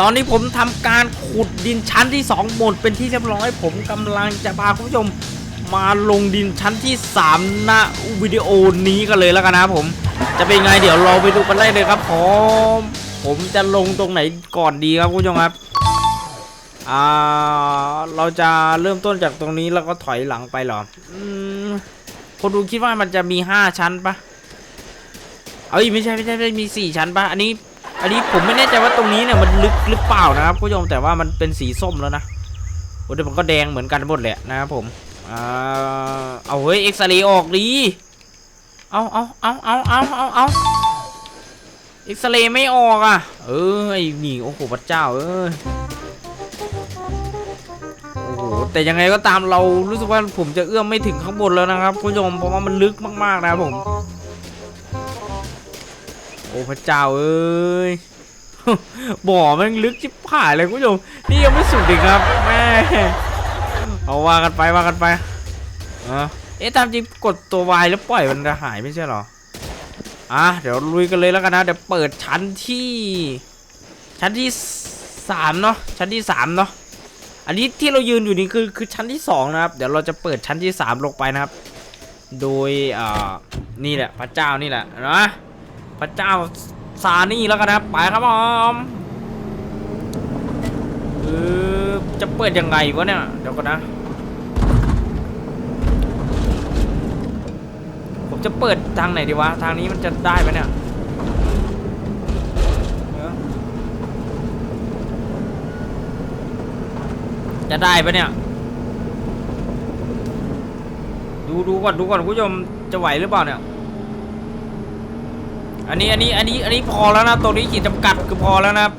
ตอนนี้ผมทำการขุดดินชั้นที่ 2 หมดเป็นที่เรียบร้อย ผมกำลังจะพาคุณผู้ชมมาลงดินชั้นที่3ณวิดีโอนี้กันเลยแล้วกันนะผม จะเป็นไงเดี๋ยวเราไปดูกันได้เลยครับผมผมจะลงตรงไหนก่อนดีครับคุณผู้ชมครับอ่าเราจะเริ่มต้นจากตรงนี้แล้วก็ถอยหลังไปหรออืมคนดูคิดว่ามันจะมี 5 ชั้นปะเอ้ยไม่ใช่ไม่ใช่ไม่ใช่มี 4 ชั้นปะอันนี้ อันนี้ผมไม่แน่ใจว่าตรงนี้เนี่ยมันลึกหรือเปล่านะครับคุณผู้ชมแต่ว่ามันเป็นสีส้มแล้วนะโอ้แต่มันก็แดงเหมือนกันหมดแหละนะครับผมอ่าเอาเฮ้ยเอ็กซเรย์ออกดีเอาเอาเอาเอาเอาเอาเอาเอ็กซเรย์ไม่ออกอะ เออไอ้หนี่โอ้โหพระเจ้าเอ้ยโอ้โหแต่ยังไงก็ตามเรารู้สึกว่าผมจะเอื้อมไม่ถึงข้างบนแล้วนะครับคุณผู้ชมเพราะว่ามันลึกมากๆนะครับผม โอ้พระเจ้าเอ้ยบ่อแมันลึกชิบหายเลยคุณผู้ชมนี่ยังไม่สุดอีกครับแม่เอาว่ากันไปว่ากันไปเออเอ๊ะตามจริงกดตัววายแล้วปล่อยมันจะหายไม่ใช่หรออะเดี๋ยวลุยกันเลยแล้วกันนะเดี๋ยวเปิดชั้นที่ ชั้นที่สามเนาะชั้นที่สามเนาะอันนี้ที่เรายืนอยู่นี่คือคือชั้นที่สองนะครับเดี๋ยวเราจะเปิดชั้นที่สามลงไปนะครับ โดยอ่านี่แหละพระเจ้านี่แหละนะ พระเจ้าซานี่แล้วกันนะไปครับผมเออจะเปิดยังไงวะเนี่ย เดี๋ยวก่อนนะ ผมจะเปิดทางไหนดีวะ ทางนี้มันจะได้ไหมเนี่ยจะได้ปะเนี่ย ดูดูก่อนดูก่อนคุณผู้ชมจะไหวหรือเปล่าเนี่ย อันนี้อันนี้อันนี้อันนี้พอแล้วนะตรงนี้ขีดจำกัดคือพอแล้วนะครับ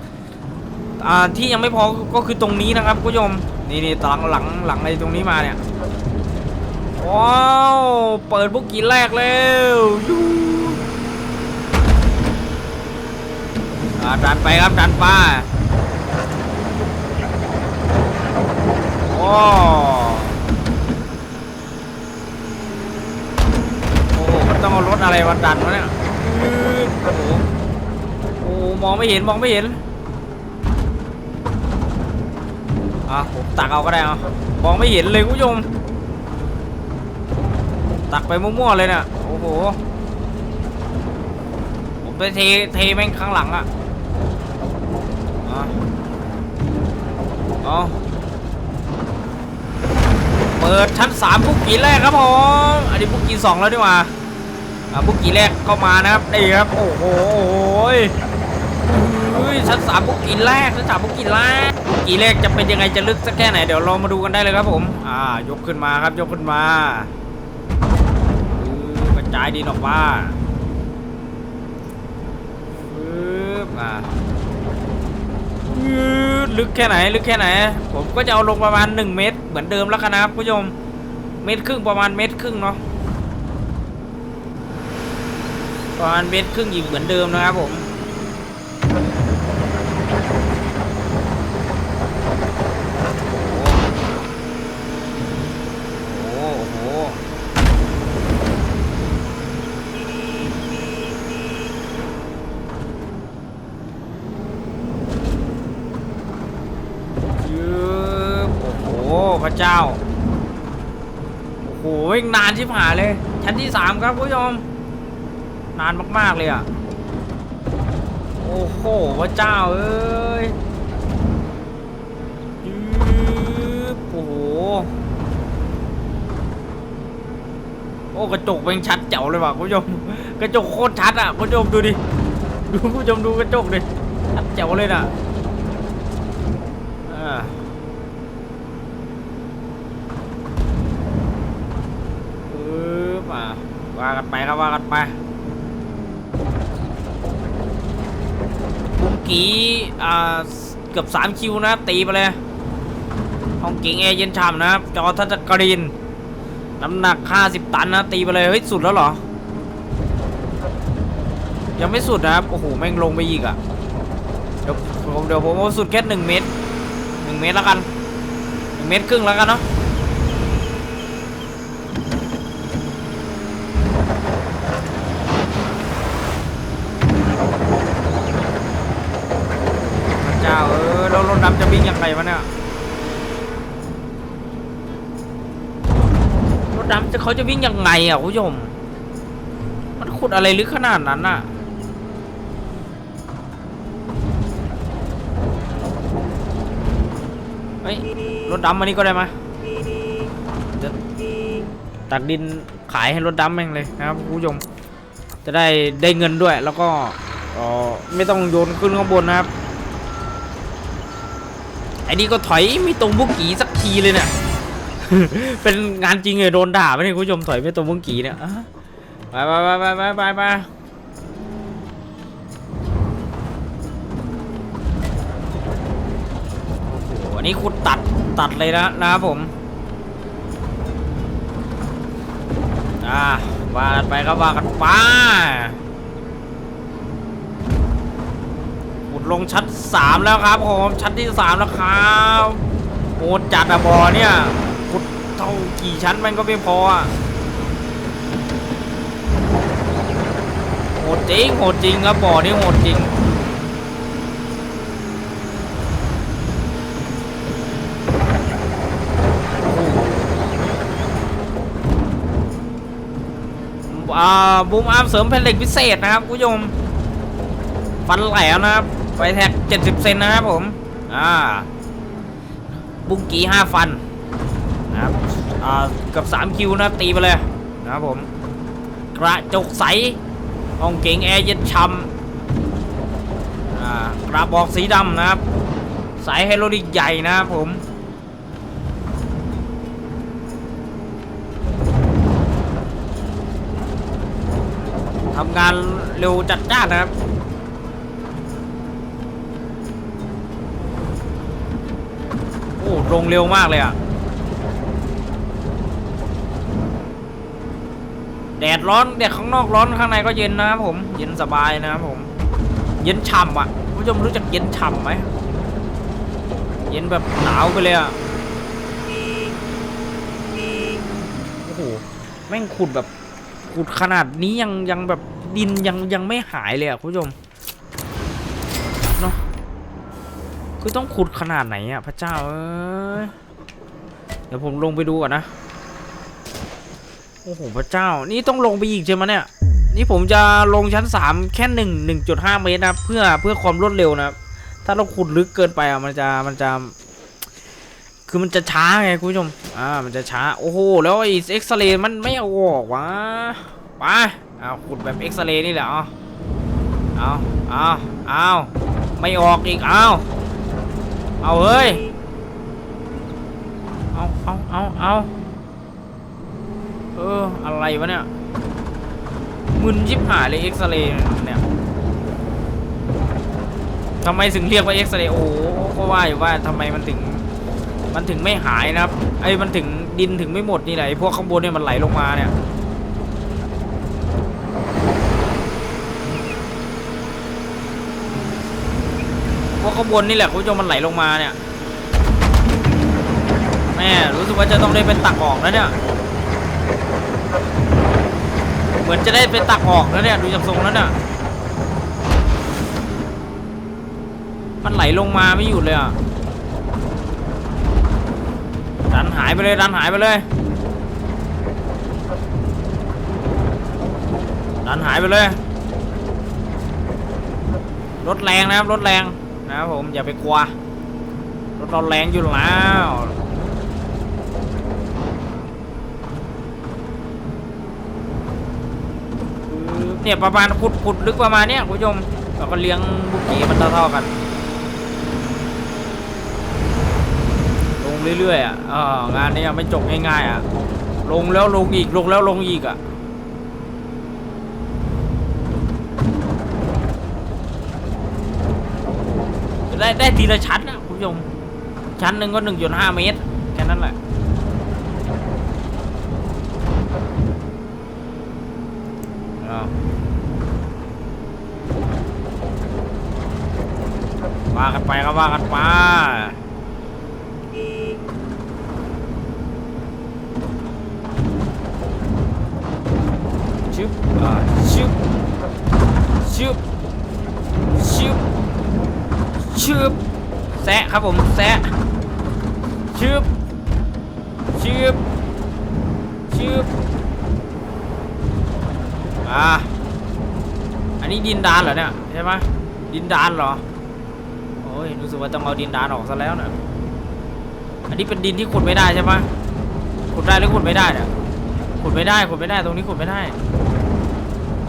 อ่าที่ยังไม่พอก็คือตรงนี้นะครับคุณผู้ชมนี่นี่หลังหลังหลังอะไรตรงนี้มาเนี่ยว้าวเปิดบุกกี่แรกแล้วยูอ่าดันไปครับดันไป้าโอ้โอ้โหมันต้องเอารถอะไรมาดันวะเนี่ย โอ้โหโอ้มองไม่เห็นมองไม่เห็นอะผมตักเอาก็ได้เอามองไม่เห็นเลยคุณผู้ชมตักไปมั่วๆเลยเนี่ยโอ้โหผมไปเทเทแม่งข้างหลังอะอะเอาเปิดชั้นสามบุกกี่แรกครับผมอันนี้บุกกี่สองแล้วดีกว่า บุกกี่แรกเขามานะครับนี่ครับโอ้โหโอ้โหชั้นสามบุกกี่แรกชั้นสามบุกกี่แรกบุกกี่แรกจะเป็นยังไงจะลึกสักแค่ไหนเดี๋ยวเรามาดูกันได้เลยครับผมอ่ายกขึ้นมาครับยกขึ้นมากระจายดินออกมาปึ๊บอ่าลึกแค่ไหนลึกแค่ไหน ผมก็จะเอาลงประมาณ 1 เมตร เหมือนเดิมแล้วกันนะครับผู้ชมเมตรครึ่งประมาณเมตรครึ่งเนาะ ประมาณเมตรครึ่งอีกเหมือนเดิมนะครับผมโอ้โหโอ้โหยืบโอ้โหพระเจ้า โอ้โหนานชิบหายเลย ชั้นที่สามครับผู้ชม นานมาก ๆ เลยอะ โอ้โหพระเจ้าเอ้ยยืบโอ้โห โอ้กระจกเป็นชัดเจ๋วเลยว่ะคุณผู้ชม กระจกโคตรชัดอะคุณผู้ชมดูดิ ดูคุณผู้ชมดูกระจกดิ ชัดเจ๋วเลยน่ะอ่าปึ๊บอะว่ากันไปครับว่ากันไปบุง กีอ่าเกือบ3คิวนะตีไปเลยห้องกิ่งแอเย็นฉ่ำนะครับจอทัชกรีนน้ำหนัก 50 ตันนะตีไปเลยเฮ้ยสุดแล้วเหรอ ยังไม่สุดนะครับโอ้โหแม่งลงไปอีกอะเดี๋ยวผมเดี๋ยวผมเอาสุดแค่1เมตร1เมตรแล้วกัน1เมตรครึ่งแล้วกันเนาะ พระเจ้า เออแล้วรถ ดำจะวิ่งยังไงวะเนี่ยรถดำจะเขาจะวิ่งยังไงอะคุณผู้ชม มันขุดอะไรลึกขนาดนั้นน่ะเฮ้ยรถดำมานี่ก็ได้มาจะตักดินขายให้รถดำแม่งเลยนะครับคุณผู้ชม จะได้ได้เงินด้วยแล้วก็อ่อไม่ต้องโยนขึ้นข้างบนนะครับ ไอ้นี่ก็ถอยไม่ตรงบุกกีสักทีเลยเนี่ยเป็นงานจริงเลยโดนด่าไปเนี่ยคุณผู้ชมถอยไม่ตรงบุกกีเนี่ยไปไปไปไปไปไปโอ้โหนนี้คุณตัดตัดเลยนะนะครับผมอ่าว่ากันไปก็ว่ากันไปขุด ลงชั้นสามแล้วครับผมชั้นที่สามแล้วครับโหดจัดอะบอเนี่ยขุดเท่ากี่ชั้นมันก็ไม่พออะโหดจริงโหดจริงครับบ่อนี่โหดจริงบูมอาร์มเสริมแผ่นเหล็กพิเศษนะครับคุณผู้ชมฟันแหลมนะครับ ไฟแท็ก70เซนนะครับผม อ่า บุ้งกี้5ฟันนะครับ อ่ากับ3คิวนะตีไปเลยนะครับผม กระจกใสห้องเก๋งแอร์เย็นช่ำอ่ากระบอกสีดำนะครับ สายไฮโดรลิกใหญ่นะครับผมทำงานเร็วจัดจ้านนะครับ โอ้ ลงเร็วมากเลยอะแดดร้อนแดดข้างนอกร้อนข้างในก็เย็นนะครับผม เย็นสบายนะครับผม เย็นฉ่ำอะคุณผู้ชมรู้จักเย็นฉ่ำไหมเย็นแบบหนาวไปเลยอะโอ้โหแม่งขุดแบบขุดขนาดนี้ยังยังแบบดินยังยังไม่หายเลยอะคุณผู้ชม คือต้องขุดขนาดไหนอะพระเจ้าเอ้ยเดี๋ยวผมลงไปดูก่อนนะ โอ้โหพระเจ้า นี่ต้องลงไปอีกใช่ไหมเนี่ย นี่ผมจะลงชั้น 3 แค่1 1.5เมตรนะเพื่อเพื่อความรวดเร็วนะถ้าเราขุดลึกเกินไปอะมันจะมันจะ คือมันจะช้าไงคุณผู้ชม อ่ามันจะช้า โอ้โหแล้วไอ้เอ็กซเรย์มันไม่เอาออกวะไปเอาขุดแบบเอ็กซเรย์นี่แหละเอาเอาเอาเอาไม่ออกอีกเอา เอาเฮ้ย เอาเอาเอาเอาเออ อะไรวะเนี่ย มึนชิบหายเลยเอ็กซเรย์เนี่ยทำไมถึงเรียกว่าเอ็กซเรย์โอ้ก็ว่าอยู่ว่าทำไมมันถึง มันถึงไม่หายนะครับ ไอ้มันถึงดินถึงไม่หมดนี่แหละพวกข้างบนเนี่ยมันไหลลงมาเนี่ย พวกข้างบนนี่แหละคุณผู้ชมมันไหลลงมาเนี่ยแม่รู้สึกว่าจะต้องได้เป็นตักออกแล้วเนี่ยเหมือนจะได้เป็นตักออกแล้วเนี่ยดูจากทรงแล้วเนี่ยมันไหลลงมาไม่หยุดเลยอะดันหายไปเลยดันหายไปเลยดันหายไปเลยรถแรงนะครับรถแรง นะครับผมอย่าไปกลัวรถเราแรงอยู่แล้วเนี่ยประมาณขุดขุดลึกประมาณเนี้ยคุณผู้ชมเราก็เลี้ยงบุกี้มันเท่าๆกันลงเรื่อยๆอะอองานนี้ไม่จบง่ายๆอะลงแล้วลงอีกลงแล้วลงอีกอะ ได้ได้ทีละชั้นนะคุณผู้ชมชั้นหนึ่งก็หนึ่งจุดห้าเมตรแค่นั้นแหละวว่ากันไปก็ว่ากันไป ชึบอ่าชึบ ชึบแซะครับผมแซะชืบชืบชืบอ่าอันนี้ดินดานเหรอเนี่ยใช่ไหมดินดานเหรอโอ้ยรู้สึกว่าต้องเอาดินดานออกซะแล้วเนี่ยอันนี้เป็นดินที่ขุดไม่ได้ใช่ไหมขุดได้หรือขุดไม่ได้เนี่ยขุดไม่ได้ขุดไม่ได้ตรงนี้ขุดไม่ได้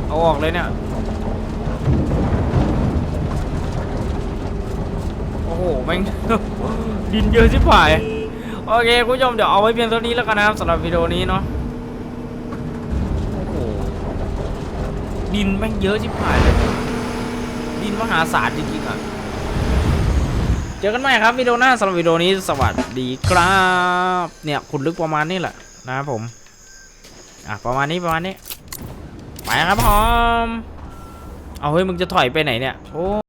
เอาออกเลยเนี่ย โอ้โหแม่ง ดินเยอะชิบหายโอเคคุณผู้ชมเดี๋ยวเอาไว้เพียงเท่านี้แล้วกันนะครับสำหรับวิดีโอนี้เนาะโอ้โหดินแม่งเยอะชิบหายเลยดินมหาศาลจริงๆอะเจอกันใหม่ครับวิดีโอหน้าสำหรับวิดีโอนี้สวัสดีครับเนี่ยขุดลึกประมาณนี้แหละนะครับผมอะประมาณนี้ประมาณนี้ไปครับพร้อมเอาเฮ้ยมึงจะถอยไปไหนเนี่ยโอ้